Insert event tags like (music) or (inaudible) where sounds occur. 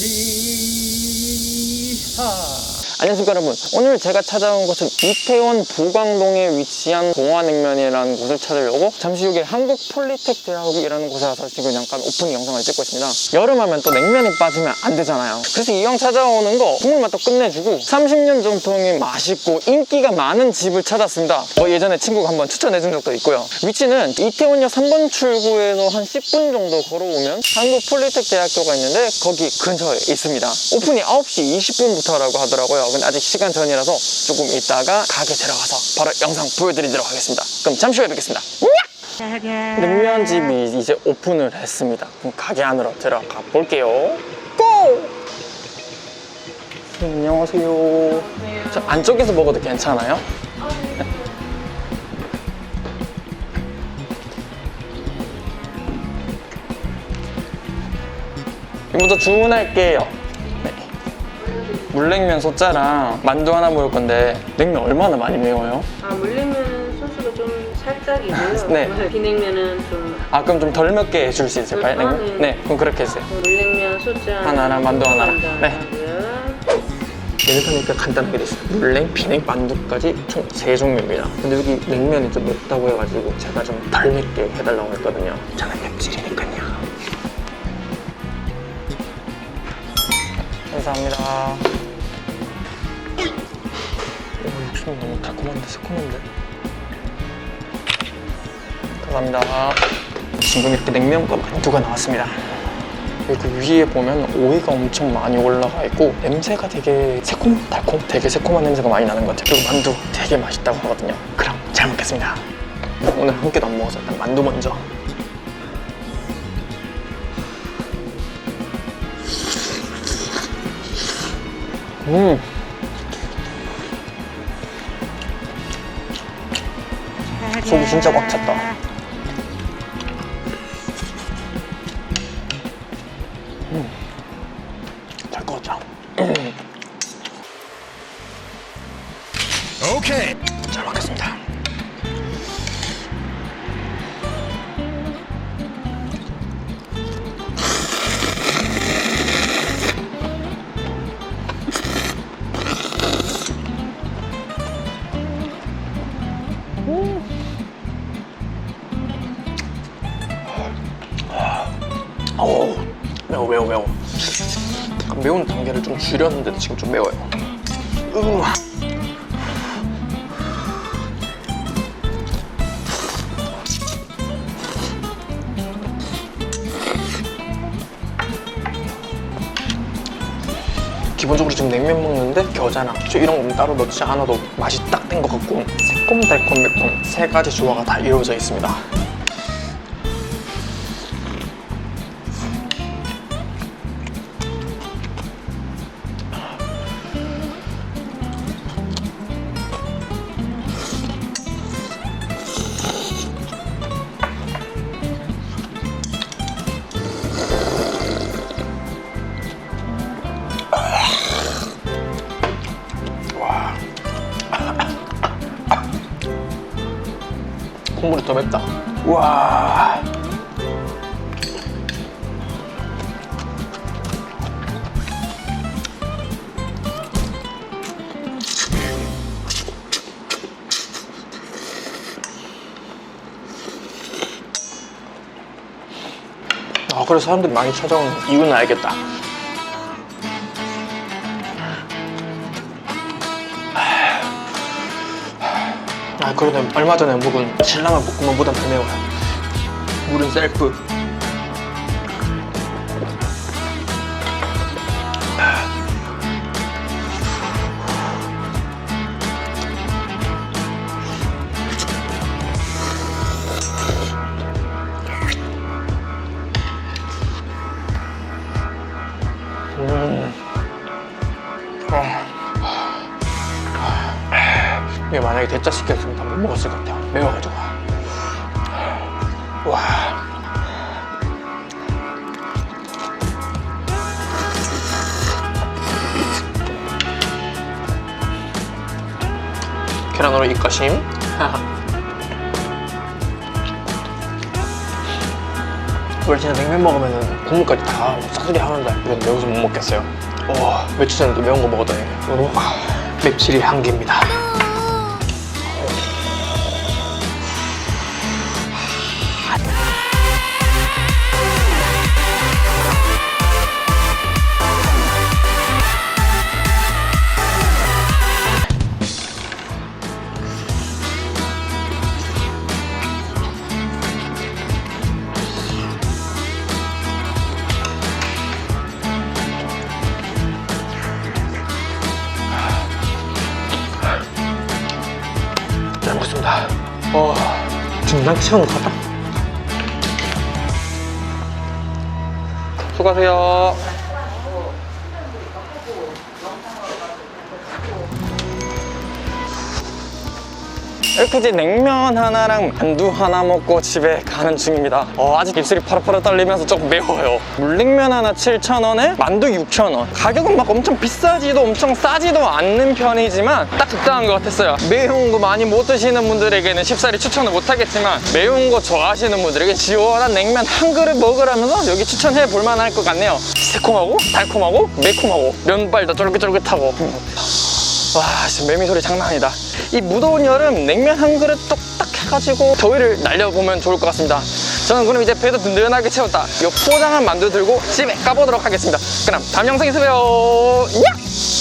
Yeehaw! 안녕하십니까 여러분. 오늘 제가 찾아온 곳은 이태원 보광동에 위치한 동화냉면이라는 곳을 찾으려고 잠시 후에 한국 폴리텍 대학이라는 곳에 와서 지금 잠깐 오프닝 영상을 찍고 있습니다. 여름하면 또 냉면이 빠지면 안 되잖아요. 그래서 이왕 찾아오는 거 국물 맛도 끝내주고 30년 전통이 맛있고 인기가 많은 집을 찾았습니다. 뭐 예전에 친구가 한번 추천해준 적도 있고요. 위치는 이태원역 3번 출구에서 한 10분 정도 걸어오면 한국 폴리텍 대학교가 있는데 거기 근처에 있습니다. 오픈이 9시 20분부터라고 하더라고요 근데 아직 시간 전이라서 조금 있다가 가게 들어가서 바로 영상 보여드리도록 하겠습니다. 그럼 잠시 후에 뵙겠습니다. 냉면집이 이제 오픈을 했습니다. 그럼 가게 안으로 들어가 볼게요. 고! 안녕하세요. 저 안쪽에서 먹어도 괜찮아요? 먼저 주문할게요. 네. 물냉면 소짜랑 만두 하나 먹을 건데 냉면 얼마나 많이 매워요? 아 물냉면 소스가 좀 살짝이고요. (laughs) 네. 비냉면은 좀 아 그럼 좀덜 맵게 해줄 수 있을까요? 아, 냉면? 네. 네, 그럼 그렇게 해주세요. 물냉면 소자 하나랑 만두 하나랑. 네. 하고요. 메뉴판이니까 간단하게 돼 있어요. 물냉, 비냉, 만두까지 총 세 종류입니다. 근데 여기 냉면이 좀 맵다고 해가지고 제가 좀 덜 맵게 해달라고 했거든요. 저는 맵찔이니까요. 감사합니다. 오, 육수는 너무 달콤한데 새콤한데. 감사합니다. 지금 이렇게 냉면과 만두가 나왔습니다. 그리고 그 위에 보면 오이가 엄청 많이 올라가 있고 냄새가 되게 새콤 달콤 되게 새콤한 냄새가 많이 나는 것 같아요 그리고 만두 되게 맛있다고 하거든요 그럼 잘 먹겠습니다 오늘 한 끼도 안 먹어서 일단 만두 먼저 음 진짜 꽉 찼다. 잘 꺼졌죠 약간 매운 단계를 좀 줄였는데 지금 좀 매워요 으아. 기본적으로 지금 냉면 먹는데 겨자나 저 이런 거 따로 넣지 않아도 맛이 딱 된 것 같고 새콤 달콤 매콤 세 가지 조화가 다 이루어져 있습니다 더 맵다 와 아, 그래서 사람들이 많이 찾아오는 이유는 알겠다. 아, 그러네. 얼마 전에 먹은 신라면 볶음면보단 더 매워요. 물은 셀프. 이게 만약에 대짜 시켰으면 다못 먹었을 것 같아요. 매워가지고. 와. 계란으로 입가심. (laughs) 멸치나 냉면 먹으면 국물까지 다 싹둑이 하는데 이건 여기서 못 먹겠어요. 와 며칠 전에 또 매운 거 먹었더니 아, 맵찔이 한계입니다. 치는 것 같다. 수고하세요. 이렇게 냉면 하나랑 만두 하나 먹고 집에 가는 중입니다. 어, 아직 입술이 파릇파릇 떨리면서 조금 매워요. 물냉면 하나 7,000원에 만두 6,000원. 가격은 막 엄청 비싸지도 엄청 싸지도 않는 편이지만 딱 적당한 것 같았어요. 매운 거 많이 못 드시는 분들에게는 쉽사리 추천을 못 하겠지만 매운 거 좋아하시는 분들에게 시원한 냉면 한 그릇 먹으라면서 여기 추천해 볼 만할 것 같네요. 새콤하고 달콤하고 매콤하고 면발도 쫄깃쫄깃하고 와 진짜 매미 소리 장난 아니다 이 무더운 여름 냉면 한 그릇 뚝딱 해가지고 더위를 날려보면 좋을 것 같습니다. 저는 그럼 이제 배도 든든하게 채웠다. 이 포장한 만두 들고 집에 가보도록 하겠습니다. 그럼 다음 영상에서 봬요. 야!